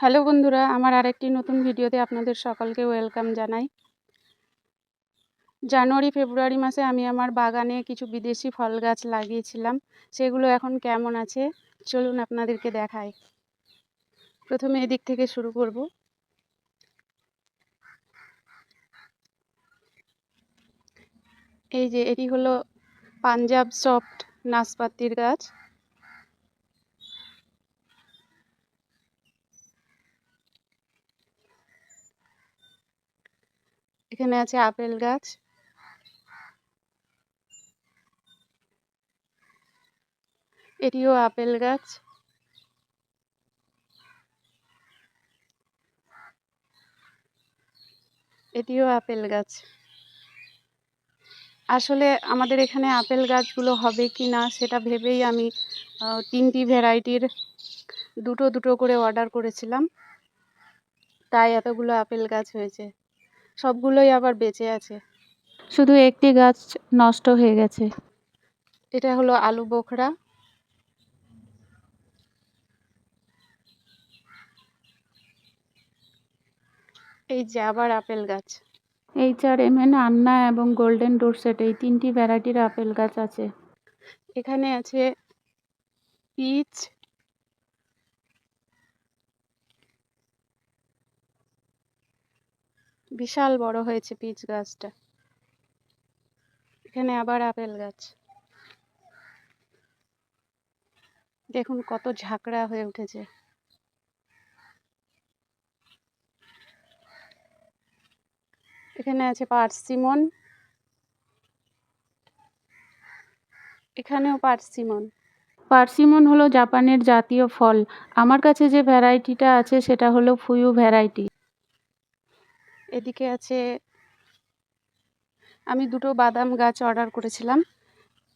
Hello বন্ধুরা, আমার আরেকটি নতুন ভিডিওতে আপনাদের সকলকে ওয়েলকাম জানাই। জানুয়ারি, ফেব্রুয়ারি মাসে আমি আমার বাগানে কিছু বিদেশি ফল গাছ লাগিয়েছিলাম। সেগুলো এখন কেমন আছে? চলুন আপনাদেরকে দেখাই। প্রথমে এদিক থেকে শুরু করব। এই যে এটি হলো পাঞ্জাব সফট নাশপাতির গাছ। এখানে আছে আপেল গাছ। এটিও আপেল গাছ। এটিও আপেল গাছ। আসলে আমাদের এখানে আপেল গাছগুলো হবে কি না সেটা ভেবেই আমি তিনটি ভ্যারাইটির দুটো দুটো করে অর্ডার করেছিলাম। তাই এতগুলো আপেল গাছ হয়েছে। সবগুলোই আবার বেঁচে আছে। শুধু একটি গাছ নষ্ট হয়ে গেছে। এটা হলো আলু বোখরা। এই যে আবার আপেল গাছ। এইচ আর এম এন আন্না এবং গোল্ডেন ডোরসেট এই তিনটি ভ্যারাইটির আপেল গাছ আছে। এখানে আছে পিচ বিশাল বড় হয়েছে পিচ গাছটা। এখানে আবার আপেল গাছ। দেখুন কত ঝাঁকড়া হয়ে উঠেছে। এখানে আছে পার্সিমন। এখানেও পার্সিমন। পার্সিমন হলো জাপানের জাতীয় ফল। আমার কাছে যে ভ্যারাইটিটা আছে সেটা হলো ফুয়ু ভ্যারাইটি। এদিকে আছে আমি দুটো বাদাম গাছ অর্ডার করেছিলাম,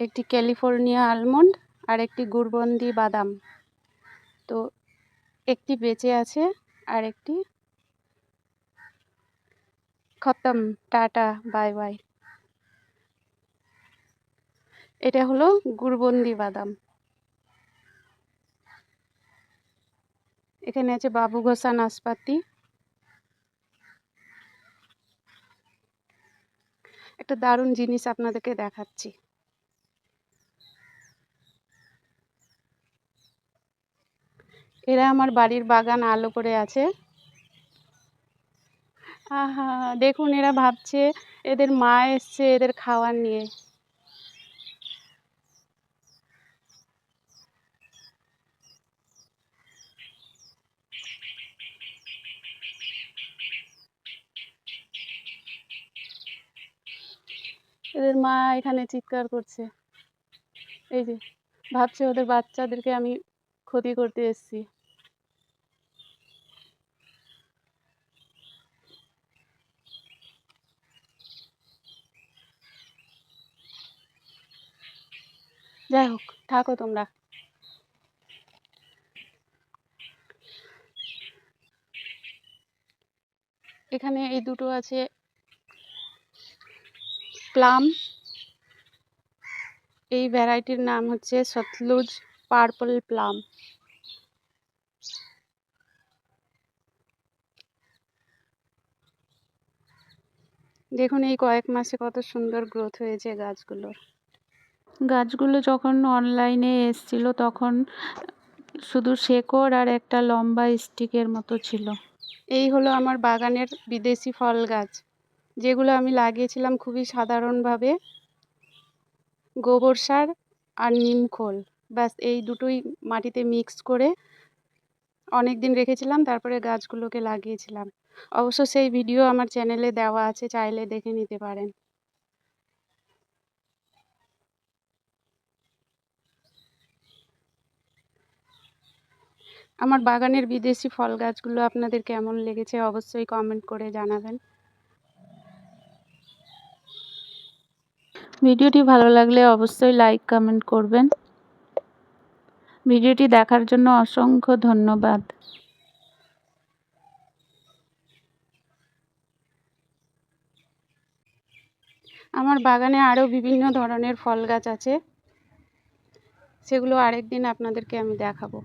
একটি ক্যালিফোর্নিয়া আলমন্ড আর একটি গুড়বন্দি বাদাম। তো একটি বেঁচে আছে আর একটি খতম, টাটা, বাই বাই। এটা হলো গুড়বন্দি বাদাম। এখানে আছে বাবু ঘোষা নাশপাতি একটা দারুণ জিনিস আপনাদেরকে দেখাচ্ছি। এরা আমার বাড়ির বাগান আলো করে আছে। আহা, দেখুন এরা ভাবছে এদের মা এসছে এদের খাওয়ার নিয়ে। এদের মা এখানে চিৎকার করছে। এই যে, ভাবছে ওদের বাচ্চাদেরকে আমি ক্ষতি করতে এসেছি। যাই হোক, থাকো তোমরা। এখানে এই দুটো আছে প্লাম। এই ভ্যারাইটির নাম হচ্ছে সতলুজ পার্পল প্লাম। দেখুন এই কয়েক মাসে কত সুন্দর গ্রোথ হয়েছে গাছগুলোর। গাছগুলো যখন অনলাইনে এসছিল তখন শুধু শেকড় আর একটা লম্বা স্টিকের মতো ছিল। এই হলো আমার বাগানের বিদেশি ফল গাছ। যেগুলো আমি লাগিয়েছিলাম খুবই সাধারণভাবে। গোবর সার আর নিম খোল। ব্যাস, এই দুটোই মাটিতে মিক্স করে অনেক দিন রেখেছিলাম, তারপরে গাছগুলোকে লাগিয়েছিলাম। অবশ্য সেই ভিডিও আমার চ্যানেলে দেওয়া আছে, চাইলে দেখে নিতে পারেন। আমার বাগানের বিদেশি ফল গাছগুলো আপনাদের কেমন লেগেছে অবশ্যই কমেন্ট করে জানাবেন। ভিডিওটি ভালো লাগলে অবশ্যই লাইক, কমেন্ট করবেন। ভিডিওটি দেখার জন্য অসংখ্য ধন্যবাদ। আমার বাগানে আরও বিভিন্ন ধরনের ফল গাছ আছে। সেগুলো আরেক দিন আপনাদেরকে আমি দেখাবো।